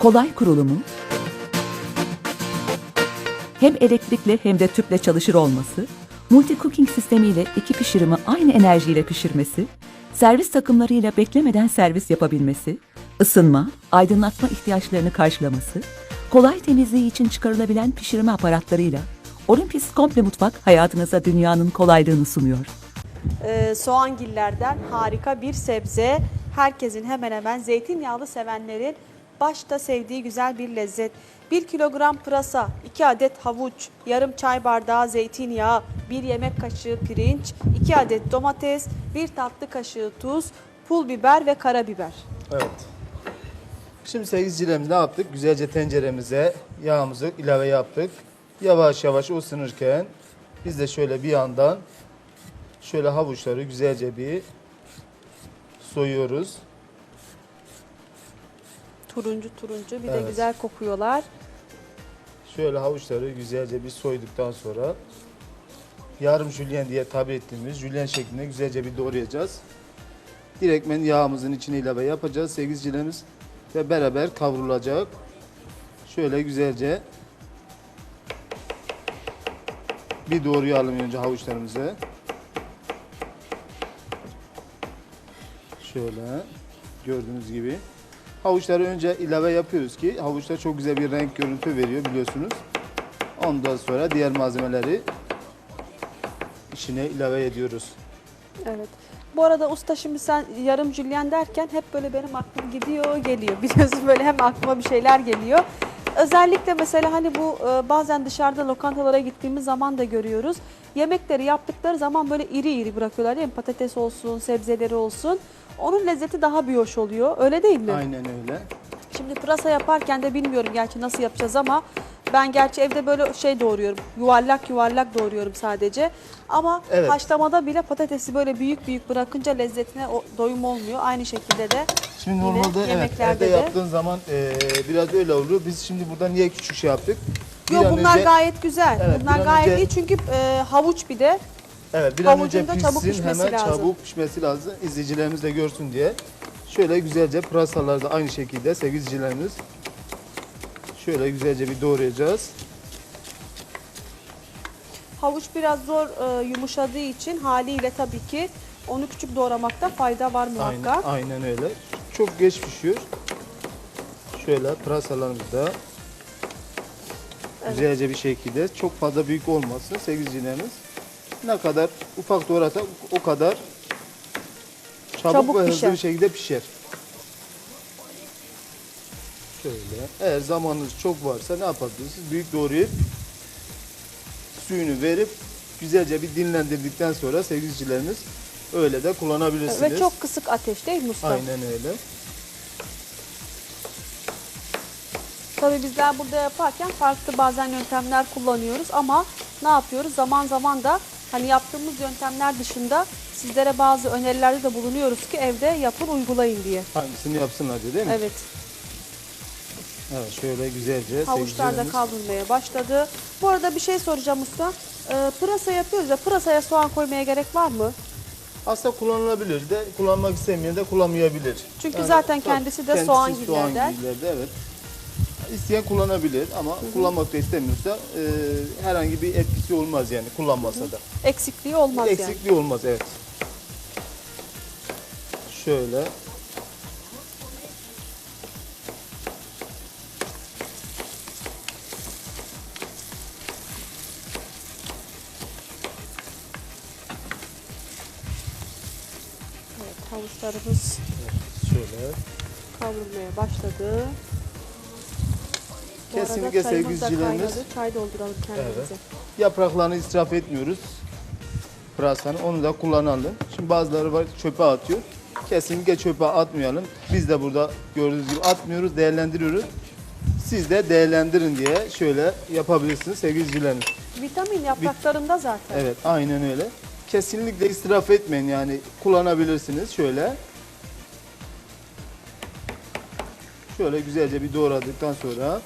kolay kurulumu, hem elektrikli hem de tüple çalışır olması, multi cooking sistemiyle iki pişirimi aynı enerjiyle pişirmesi, servis takımlarıyla beklemeden servis yapabilmesi, ısınma, aydınlatma ihtiyaçlarını karşılaması, kolay temizliği için çıkarılabilen pişirme aparatlarıyla Olympus Komple Mutfak hayatınıza dünyanın kolaylığını sunuyor. Ee, soğangillerden harika bir sebze. Herkesin hemen hemen zeytinyağlı sevenlerin başta sevdiği güzel bir lezzet. 1 kilogram pırasa, 2 adet havuç, yarım çay bardağı zeytinyağı, 1 yemek kaşığı pirinç, 2 adet domates, 1 tatlı kaşığı tuz, pul biber ve karabiber. Evet. Şimdi sevgili ne yaptık? Güzelce tenceremize yağımızı ilave yaptık. Yavaş yavaş ısınırken biz de şöyle bir yandan şöyle havuçları güzelce bir soyuyoruz. Turuncu turuncu bir de Evet. güzel kokuyorlar. Şöyle havuçları güzelce bir soyduktan sonra yarım jülyen diye tabir ettiğimiz jülyen şeklinde güzelce bir doğrayacağız. Direktmen yağımızın içine ilave yapacağız sevgilicilerimiz ve beraber kavrulacak. Şöyle güzelce bir doğrayalım önce havuçlarımızı. Şöyle gördüğünüz gibi. Havuçları önce ilave yapıyoruz ki havuçlar çok güzel bir renk görüntü veriyor biliyorsunuz. Ondan sonra diğer malzemeleri içine ilave ediyoruz. Evet. Bu arada usta şimdi sen yarım jülyen derken hep böyle benim aklım gidiyor geliyor. Biliyorsun böyle hem aklıma bir şeyler geliyor. Özellikle mesela hani bu e, bazen dışarıda lokantalara gittiğimiz zaman da görüyoruz. Yemekleri yaptıkları zaman böyle iri iri bırakıyorlar değil mi? Patates olsun, sebzeleri olsun. Onun lezzeti daha bir hoş oluyor. Öyle değil mi? Aynen öyle. Şimdi pırasa yaparken de bilmiyorum gerçi nasıl yapacağız ama ben gerçi evde böyle şey doğruyorum. Yuvarlak yuvarlak doğruyorum sadece. Ama Evet. haşlamada bile patatesi böyle büyük büyük bırakınca lezzetine o- doyum olmuyor. Aynı şekilde de Şimdi Yine normalde evet, yemeklerde evde de- yaptığın zaman eee, biraz öyle olur. Biz şimdi burada niye küçük şey yaptık? Bir Yok an bunlar önce- gayet güzel. Evet, bunlar bir an gayet önce- iyi çünkü e, havuç bir de Evet bir an önce Havucun da çabuk pişsin pişmesi hemen lazım. çabuk pişmesi lazım. İzleyicilerimiz de görsün diye. Şöyle güzelce pırasaları da aynı şekilde sevgili izleyicilerimiz. Şöyle güzelce bir doğrayacağız. havuç biraz zor e, yumuşadığı için haliyle tabii ki onu küçük doğramakta fayda var Aynen, muhakkak. aynen öyle. Çok geç pişiyor. Şöyle pırasalarımız da güzelce bir şekilde çok fazla büyük olmasın sevgili izleyicilerimiz. Ne kadar ufak doğrarsak o kadar çabuk, Çabuk ve hızlı pişer. bir şekilde pişer. Şöyle. Eğer zamanınız çok varsa ne yapabilirsiniz? Büyük doğrayıp suyunu verip güzelce bir dinlendirdikten sonra sevgili izleyicilerimiz öyle de kullanabilirsiniz. Ve çok kısık ateş değil mi usta? Aynen öyle. Tabii bizler burada yaparken farklı bazen yöntemler kullanıyoruz ama ne yapıyoruz? Zaman zaman da hani yaptığımız yöntemler dışında sizlere bazı önerilerde de bulunuyoruz ki evde yapın uygulayın diye. Hangisini yapsınlar diye değil mi? Evet. Evet şöyle güzelce Havuçlar da kavrulmaya başladı. Bu arada bir şey soracağım usta. Ee, pırasa yapıyoruz ya pırasaya soğan koymaya gerek var mı? Aslında kullanılabilir de kullanmak istemeyen de kullanmayabilir. Çünkü zaten tabii, kendisi de soğan gillerden. gillerde, evet. İsteyen kullanabilir ama kullanmak da istemiyorsa e, herhangi bir etkisi olmaz yani kullanmasa da. Eksikliği olmaz yani. Eksikliği olmaz evet. Şöyle. Evet, havuçlarımız Şöyle. kavrulmaya başladı. Bu Kesinlikle sevgilicilerimiz kaynadı. Çay dolduralım kendimize. Evet. Yapraklarını israf etmiyoruz. Pırasanın onu da kullanalım. Şimdi bazıları var çöpe atıyor. Kesinlikle çöpe atmayalım. Biz de burada gördüğünüz gibi atmıyoruz, değerlendiriyoruz. Siz de değerlendirin diye şöyle yapabilirsiniz sevgili izleyicilerimiz. Vitamin yapraklarında zaten. Evet, aynen öyle. Kesinlikle israf etmeyin yani kullanabilirsiniz şöyle. Şöyle güzelce bir doğradıktan sonra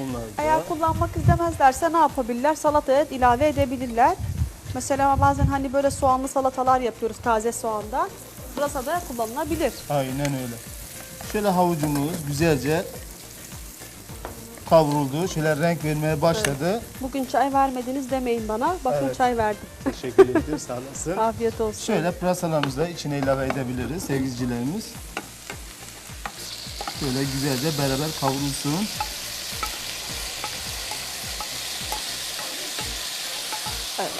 onlar da Eğer kullanmak istemezlerse ne yapabilirler? Salataya ilave edebilirler. Mesela bazen hani böyle soğanlı salatalar yapıyoruz taze soğanda. Pırasa da kullanılabilir. aynen öyle. Şöyle havucumuz güzelce kavruldu. Şöyle renk vermeye başladı. Bugün çay vermediniz demeyin bana. Bakın Evet. çay verdim. Teşekkür ederim. Sağ olasın. Afiyet olsun. Şöyle pırasalarımızı da içine ilave edebiliriz sevgilicilerimiz. Şöyle güzelce beraber kavrulsun. Evet.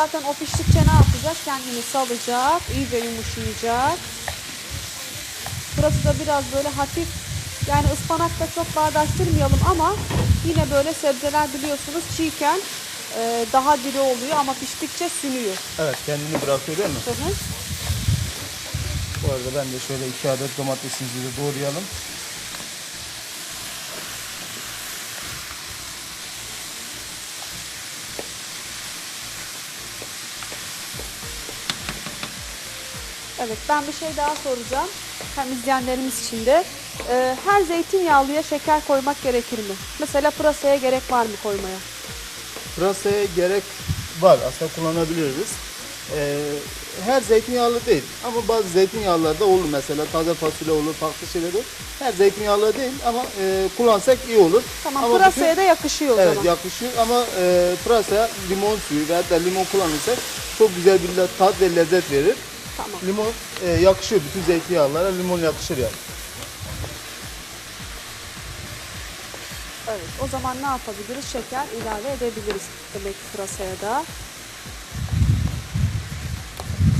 Zaten o piştikçe ne yapacak? Kendini salacak, iyice yumuşayacak. Burası da biraz böyle hafif, yani ıspanakla çok bağdaştırmayalım ama yine böyle sebzeler biliyorsunuz çiğken e, daha diri oluyor ama piştikçe sünüyor. Evet kendini bırakıyor değil mi? Hı hı. Bu arada ben de şöyle iki adet domatesimizi de doğrayalım. Evet ben bir şey daha soracağım. Hem izleyenlerimiz için de. Ee, her zeytinyağlıya şeker koymak gerekir mi? Mesela pırasaya gerek var mı koymaya? Pırasaya gerek var. Aslında kullanabiliriz. Ee, her zeytinyağlı değil ama bazı zeytinyağlılar da olur mesela taze fasulye olur farklı şeyler olur. Her zeytinyağlı değil ama e, kullansak iyi olur. Tamam ama pırasaya bütün- da yakışıyor o Evet zaman. yakışıyor ama e, pırasaya limon suyu veya da limon kullanırsak çok güzel bir tat ve lezzet verir. Tamam. Limon e, yakışıyor bütün zeytinyağlara limon yakışır yani. Evet o zaman ne yapabiliriz? Şeker ilave edebiliriz demek pırasaya da.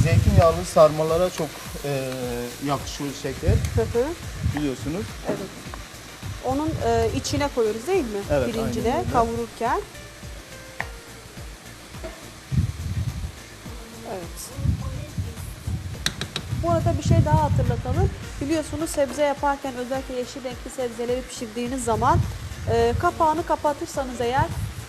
Zeytinyağlı sarmalara çok e, yakışıyor şeker Hı hı. biliyorsunuz. Evet. Onun e, içine koyuyoruz değil mi? Evet, Pirinci aynen öyle. kavururken. Evet. Bu arada bir şey daha hatırlatalım. Biliyorsunuz sebze yaparken özellikle yeşil renkli sebzeleri pişirdiğiniz zaman e, kapağını kapatırsanız eğer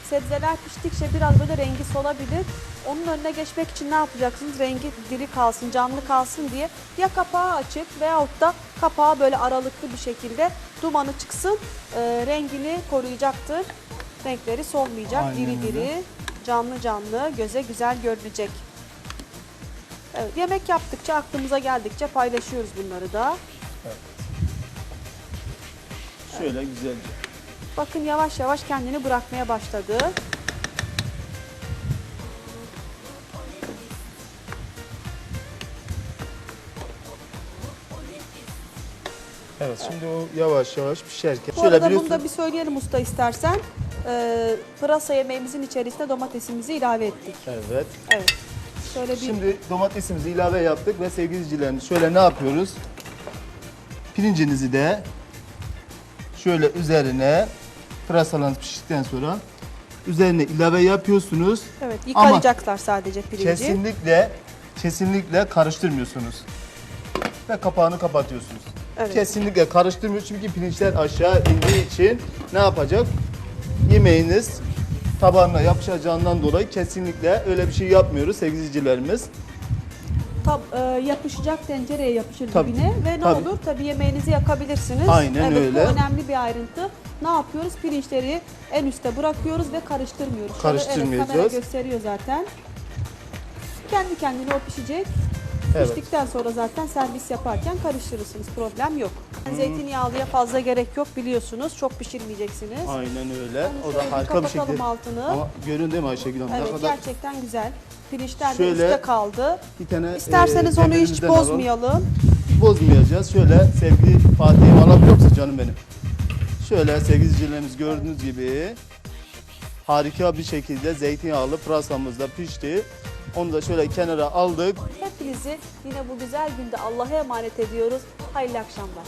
sebzeler piştikçe biraz böyle rengi solabilir. Onun önüne geçmek için ne yapacaksınız? Rengi diri kalsın, canlı kalsın diye ya kapağı açık veyahut da kapağı böyle aralıklı bir şekilde dumanı çıksın. e, rengini koruyacaktır. Renkleri solmayacak. Aynen diri diri, canlı canlı, göze güzel görünecek. Evet, yemek yaptıkça, aklımıza geldikçe paylaşıyoruz bunları da. Şöyle güzelce. Bakın yavaş yavaş kendini bırakmaya başladı. Evet şimdi o yavaş yavaş pişerken. Bu Şöyle arada bunu da bir söyleyelim usta istersen. Ee, pırasa yemeğimizin içerisine domatesimizi ilave ettik. Evet. Evet. Şöyle bir Şimdi domatesimizi ilave yaptık ve sevgili izleyicilerimiz şöyle ne yapıyoruz? Pirincinizi de şöyle üzerine pırasalarınız piştikten sonra üzerine ilave yapıyorsunuz. evet Ama yıkayacaklar sadece pirinci. Kesinlikle kesinlikle karıştırmıyorsunuz. Ve kapağını kapatıyorsunuz. Evet. Kesinlikle karıştırmıyorsunuz çünkü pirinçler aşağı indiği için ne yapacak? Yemeğiniz tabağına yapışacağından dolayı kesinlikle öyle bir şey yapmıyoruz sevgili izleyicilerimiz. Tab- e, yapışacak tencereye yapışır Tabii, dibine ve ne tabii. olur tabii yemeğinizi yakabilirsiniz. Aynen evet, öyle. Bu önemli bir ayrıntı. Ne yapıyoruz? Pirinçleri en üste bırakıyoruz ve karıştırmıyoruz. Şöyle, Karıştırmayacağız. Evet, kamera gösteriyor zaten. Kendi kendine o pişecek. Evet. Piştikten sonra zaten servis yaparken karıştırırsınız. Problem yok. Zeytinyağlıya fazla gerek yok biliyorsunuz. Çok pişirmeyeceksiniz. Aynen öyle. Onu O şöyle da bir harika bir kapatalım şekilde. altını. Ama görün değil mi Ayşegül Hanım? Evet kadar gerçekten güzel. Pirinçler de Şöyle üstte kaldı. bir tane İsterseniz e, onu hiç temirimizden alalım. bozmayalım. Bozmayacağız. Şöyle sevgili Fatih'im alabiliyor musun canım benim? Şöyle sevgili izleyicilerimiz gördüğünüz gibi harika bir şekilde zeytinyağlı pırasamız da pişti. Onu da şöyle kenara aldık. Hepinizi yine bu güzel günde Allah'a emanet ediyoruz. Hayırlı akşamlar.